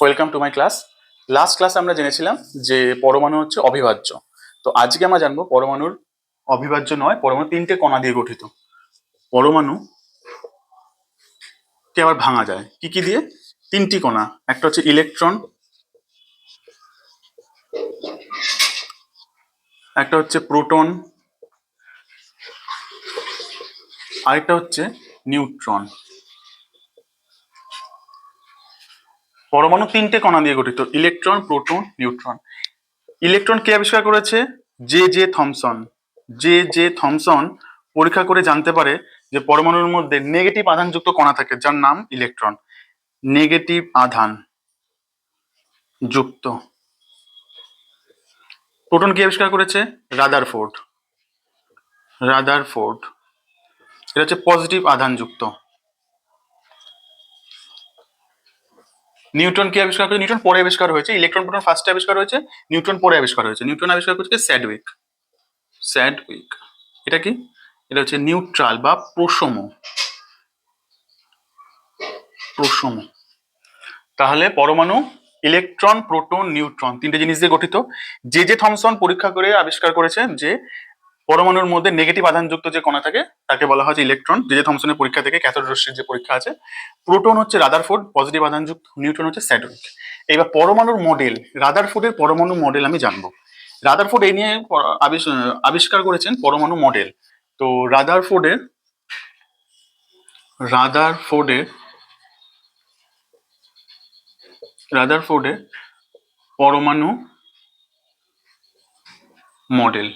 Welcome to my class last ক্লাসে আমরা জেনেছিলাম যে পরমাণু হচ্ছে অবিভাজ্য। তো আজকে আমরা জানব পরমাণুর অবিভাজ্য নয়, পরমাণু তিনটে কণা দিয়ে গঠিত। পরমাণু কে আবার ভাঙা যায়? কি কি দিয়ে? তিনটি কণা। একটা হচ্ছে ইলেকট্রন একটা হচ্ছে প্রোটন আরেকটা হচ্ছে নিউট্রন পরমাণু তিনটে কণা দিয়ে গঠিত, ইলেকট্রন, প্রোটন, নিউট্রন। ইলেকট্রন কে আবিষ্কার করেছে? J J Thomson J J Thomson পরীক্ষা করে জানতে পারে যে পরমাণুর মধ্যে নেগেটিভ আধানযুক্ত কণা থাকে, যার নাম ইলেকট্রন। নেগেটিভ আধান যুক্ত। প্রোটন কে আবিষ্কার করেছে? রাদার ফোর্ড রাদার ফোর্ড এটা হচ্ছে পজিটিভ আধানযুক্ত। নিউটন কি আবিষ্কার করেছে? নিউটন পরে আবিষ্কার হয়েছে। ইলেকট্রন প্রোটন ফার্স্টে আবিষ্কার হয়েছে নিউটন পরে আবিষ্কার হয়েছে। নিউটন আবিষ্কার করেছে স্যাডউইক। স্যাডউইক। এটা কি? এটা হচ্ছে নিউট্রাল বা প্রসম প্রসম তাহলে পরমাণু, ইলেকট্রন, প্রোটন, নিউট্রন তিনটে জিনিস দিয়ে গঠিত। যে যে থমসন পরীক্ষা করে আবিষ্কার করেছেন যে পরমাণুর মধ্যে নেগেটিভ আধানযুক্ত যে কণা থাকে, তাকে বলা হয় ইলেকট্রন যে যে থমসনের পরীক্ষা থেকে ক্যাথোড রশ্মির যে পরীক্ষা আছে প্রোটন হচ্ছে রাদার রাদারফোর্ড পজিটিভ আধানযুক্ত নিউট্রন হচ্ছে স্যাডউইক এইবার পরমাণুর মডেল রাদার রাদারফোর্ডের পরমাণু মডেল আমি জানব। রাদার রাদারফোর্ড এই নিয়ে আবিষ্কার করেছেন পরমাণু মডেল তো রাদার ফোর্ডের রাদার রাদারফোর্ডের রাদারফোর্ডের রাদারফোর্ডের পরমাণু মডেল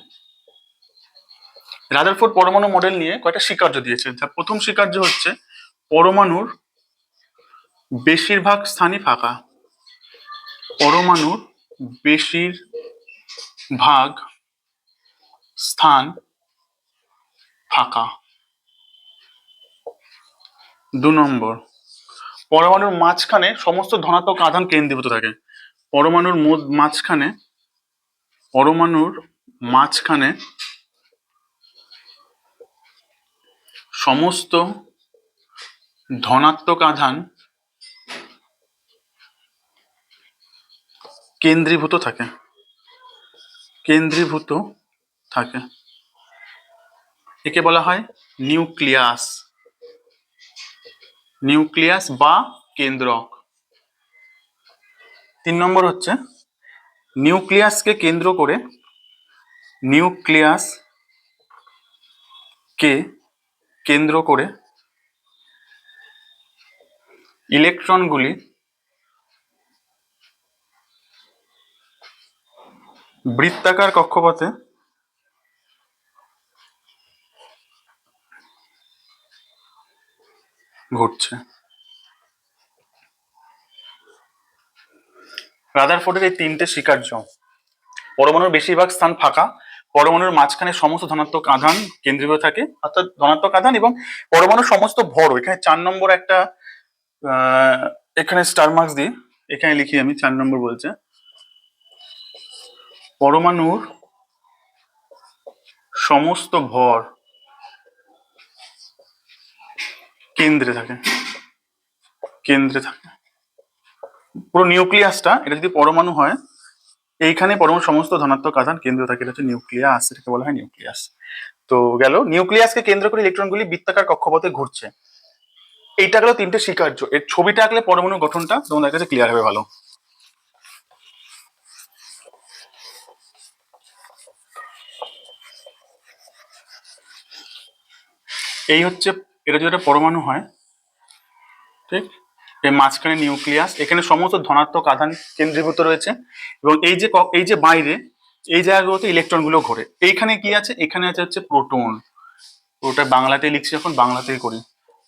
রাদারফোর্ড পরমাণু মডেল নিয়ে কয়েকটা স্বীকার্য দিয়েছে। যার প্রথম স্বীকার্য হচ্ছে, পরমাণুর বেশিরভাগ স্থানই ফাঁকা। পরমাণুর বেশিরভাগ স্থান ফাঁকা। দু নম্বর, পরমাণুর মাঝখানে সমস্ত ধনাত্মক আধান কেন্দ্রীভূত থাকে। পরমাণুর মাঝখানে পরমাণুর মাঝখানে সমস্ত ধনাত্মক আধান কেন্দ্রীভূত থাকে। কেন্দ্রীভূত থাকে। একে বলা হয় নিউক্লিয়াস। নিউক্লিয়াস বা কেন্দ্রক। তিন নম্বর হচ্ছে নিউক্লিয়াসকে কেন্দ্র করে নিউক্লিয়াস কে কেন্দ্র করে ইলেকট্রনগুলি বৃত্তাকার কক্ষপথে ঘুরছে। রাদারফোর্ডের এই তিনটে স্বীকার্য পরমাণুর বেশিরভাগ স্থান ফাঁকা পরমাণুর মাঝখানে সমস্ত ধনাত্মক আধান কেন্দ্রীভূত থাকে, অর্থাৎ ধনাত্মক আধান এবং পরমাণুর সমস্ত ভর, এখানে চার নম্বর একটা এখানে স্টার মার্কস দিই এখানে লিখি আমি, চার নম্বর বলছে, পরমাণুর সমস্ত ভর কেন্দ্রে থাকে কেন্দ্রে থাকে। পুরো নিউক্লিয়াসটা এটা যদি পরমাণু হয় এইখানে পরমাণু সমস্ত ধনাত্মক আধান কেন্দ্র থাকে এটা হচ্ছে নিউক্লিয়াস, এটাকে বলা হয় নিউক্লিয়াস। তো গেল, নিউক্লিয়াসকে কেন্দ্র করে ইলেকট্রনগুলি বৃত্তাকার কক্ষপথে ঘুরছে। এইটা গেল তিনটে স্বীকার্য। এর ছবিটা আঁকলে পরমাণু গঠনটা তোমাদের কাছে ক্লিয়ার হবে ভালো। এই হচ্ছে, এটা একটা পরমাণু হয়, ঠিক? এই মাঝখানে নিউক্লিয়াস, এখানে সমস্ত ধনাত্মক আধান কেন্দ্রীভূত রয়েছে এবং এই যে এই যে বাইরে, এই জায়গাগুলোতে ইলেকট্রনগুলো ঘোরে। এইখানে কি আছে? এখানে আছে হচ্ছে প্রোটন। ওটা বাংলাতে লিখছি এখন, বাংলাতেই করি।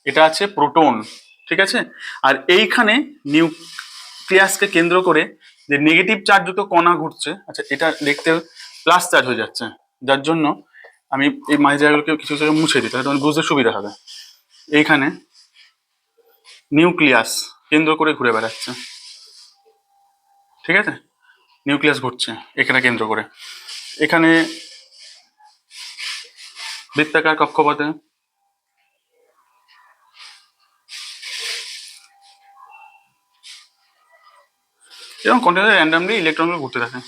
এটা আছে প্রোটন, ঠিক আছে? আর এইখানে নিউক্লিয়াসকে কেন্দ্র করে যে নেগেটিভ চার্জযুক্ত কণা ঘুরছে আচ্ছা এটা দেখতে প্লাস চার্জ হয়ে যাচ্ছে। যার জন্য আমি এই মাঝে জায়গাগুলোকে কিছু কিছু জায়গায় মুছে দিই, তাহলে তোমার বুঝতে সুবিধা হবে। এইখানে নিউক্লিয়াস কেন্দ্র করে ঘুরে বেড়াচ্ছে। ঠিক আছে? নিউক্লিয়াস ঘুরছে এখানে কেন্দ্র করে। এখানে বৃত্তাকার কক্ষপথে এবং কন্টিনিউস র্যান্ডামলি ইলেকট্রনগুলো ঘুরতে থাকে।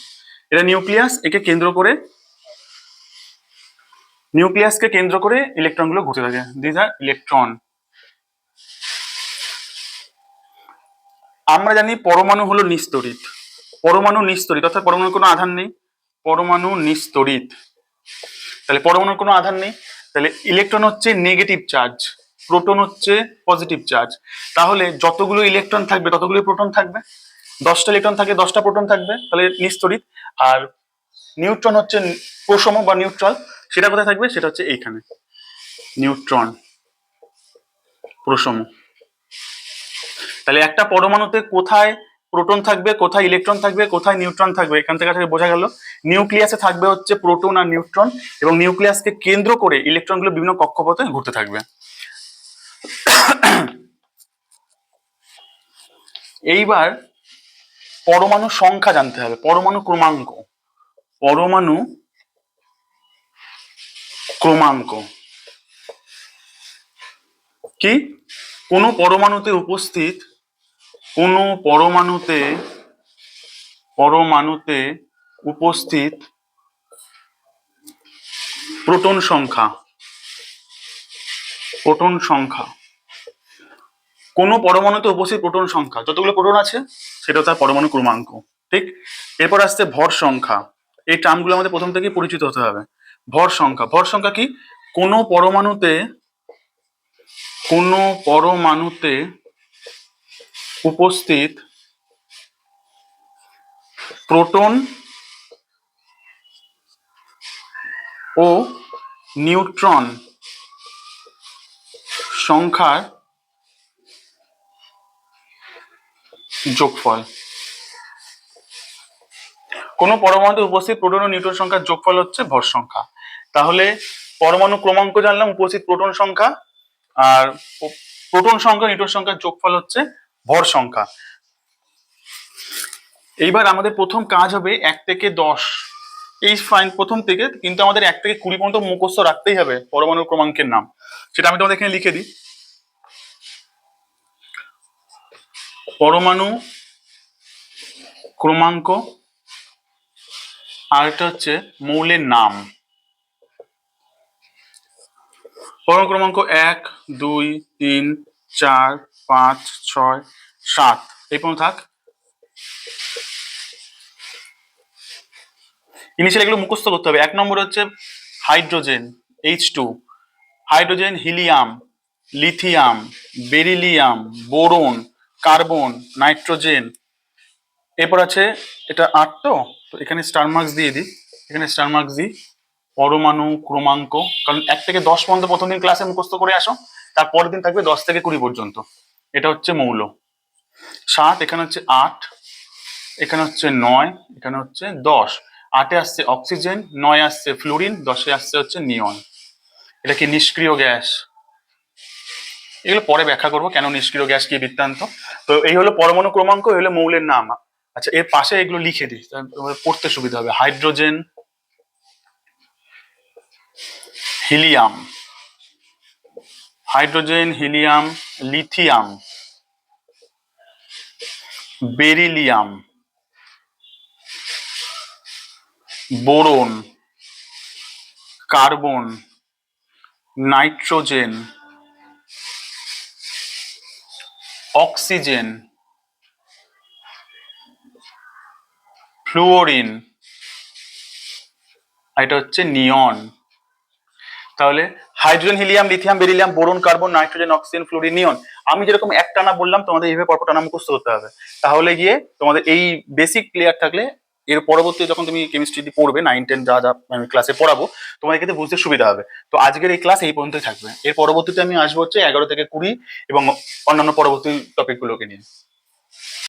এটা নিউক্লিয়াস, একে কেন্দ্র করে নিউক্লিয়াসকে কেন্দ্র করে ইলেকট্রনগুলো ঘুরতে থাকে। দিস আর ইলেকট্রন আমরা জানি পরমাণু হলো নিস্তরিত। পরমাণু নিস্তরিত, অর্থাৎ পরমাণুর কোনো আধার নেই। পরমাণু নিস্তরিত। তাহলে পরমাণুর কোনো আধার নেই। তাহলে ইলেকট্রন হচ্ছে নেগেটিভ চার্জ প্রোটন হচ্ছে পজিটিভ চার্জ তাহলে যতগুলো ইলেকট্রন থাকবে ততগুলো প্রোটন থাকবে। দশটা ইলেকট্রন থাকে, দশটা প্রোটন থাকবে, তাহলে নিস্তরিত। আর নিউট্রন হচ্ছে প্রসম বা নিউট্রাল, সেটা কোথায় থাকবে? সেটা হচ্ছে এইখানে। নিউট্রন প্রসম তাহলে একটা পরমাণুতে কোথায় প্রোটন থাকবে, কোথায় ইলেকট্রন থাকবে, কোথায় নিউট্রন থাকবে, এখান থেকে আসলে বোঝা গেল। নিউক্লিয়াসে থাকবে হচ্ছে প্রোটন আর নিউট্রন এবং নিউক্লিয়াসকে কেন্দ্র করে ইলেকট্রনগুলো বিভিন্ন কক্ষপথে ঘুরতে থাকবে। এইবার পরমাণু সংখ্যা জানতে হবে, পরমাণু ক্রমাঙ্ক। পরমাণু ক্রমাঙ্ক। কি? কোন পরমাণুতে উপস্থিত কোন পরমাণুতে পরমাণুতে উপস্থিত প্রোটন সংখ্যা প্রোটন সংখ্যা। কোন পরমাণুতে উপস্থিত প্রোটন সংখ্যা। যতগুলো প্রোটন আছে, সেটা তার পরমাণু ক্রমাঙ্ক, ঠিক? এরপর আসছে ভর সংখ্যা। এই টার্মগুলো আমাদের প্রথম থেকেই পরিচিত হতে হবে। ভর সংখ্যা। ভর সংখ্যা কি? কোন পরমাণুতে কোন পরমাণুতে উপস্থিত প্রোটন ও নিউট্রন সংখ্যার যোগফল। কোন পরমাণুতে উপস্থিত প্রোটন ও নিউট্রন সংখ্যার যোগফল হচ্ছে ভর সংখ্যা। তাহলে পরমাণু ক্রমাঙ্ক জানলাম, উপস্থিত প্রোটন সংখ্যা, আর প্রোটন সংখ্যা, নিউট্রন সংখ্যার যোগফল হচ্ছে ভর সংখ্যা। এইবার আমাদের প্রথম কাজ হবে এক থেকে দশ। এই ফাইন প্রথম থেকে কিন্তু আমাদের এক থেকে কুড়ি পর্যন্ত মুখস্থ রাখতেই হবে পরমাণু ক্রমাঙ্কের নাম। সেটা আমি তোমাদের এখানে লিখে দিই। পরমাণু ক্রমাঙ্ক আর একটা হচ্ছে মৌলের নাম। পরমাণু ক্রমাঙ্ক এক, দুই, তিন, চার পাঁচ, ছয়, সাত। এই পর্যন্ত থাক। ইনিশিয়াল এগুলো মুখস্থ করতে হবে। এক নম্বর হচ্ছে hydrogen H two hydrogen, helium, lithium, beryllium, boron, carbon, nitrogen. এরপর আছে, এটা আট তো? তো এখানে স্টার মার্কস দিয়ে দিই। এখানে স্টার মার্কস দিই। পরমাণু, ক্রমাঙ্ক। কারণ এক থেকে দশ পর্যন্ত প্রথম দিন ক্লাসে মুখস্থ করে আসো। তারপরের দিন থাকবে দশ থেকে কুড়ি পর্যন্ত। এটা হচ্ছে মৌল। সাত, এখানে হচ্ছে আট, এখানে হচ্ছে নয়, এখানে হচ্ছে দশ। আটে আসছে অক্সিজেন, নয় আসছে ফ্লোরিন, দশে আসছে হচ্ছে নিয়ন। এটা কি নিষ্ক্রিয় গ্যাস? এগুলো পরে ব্যাখ্যা করব, কেন নিষ্ক্রিয় গ্যাস কি বৃত্তান্ত? তো এই হলো পরমাণু ক্রমাঙ্ক, এই হলো মৌলের নাম। আচ্ছা এর পাশে এগুলো লিখে দিই পড়তে সুবিধা হবে। Hydrogen, helium. Hydrogen helium lithium beryllium boron carbon nitrogen oxygen fluorine এটা হচ্ছে নিয়ন। তাহলে hydrogen, helium, lithium, beryllium, boron, carbon, nitrogen, oxygen, fluorine, neon আমি যেরকম এক টানা বললাম তোমাদের এইভাবে পরপর টানা মুখস্থ করতে হবে। তাহলে গিয়ে তোমাদের এই বেসিক ক্লিয়ার থাকলে এর পরবর্তী যখন তুমি কেমিস্ট্রি পড়বে নাইন টেন যা যা, আমি ক্লাসে পড়াবো তোমার ক্ষেত্রে বুঝতে সুবিধা হবে। তো আজকের এই ক্লাস এই পর্যন্তই থাকবে। এর পরবর্তীতে আমি আসব হচ্ছে এগারো থেকে কুড়ি এবং অন্যান্য পরবর্তী টপিকগুলোকে নিয়ে।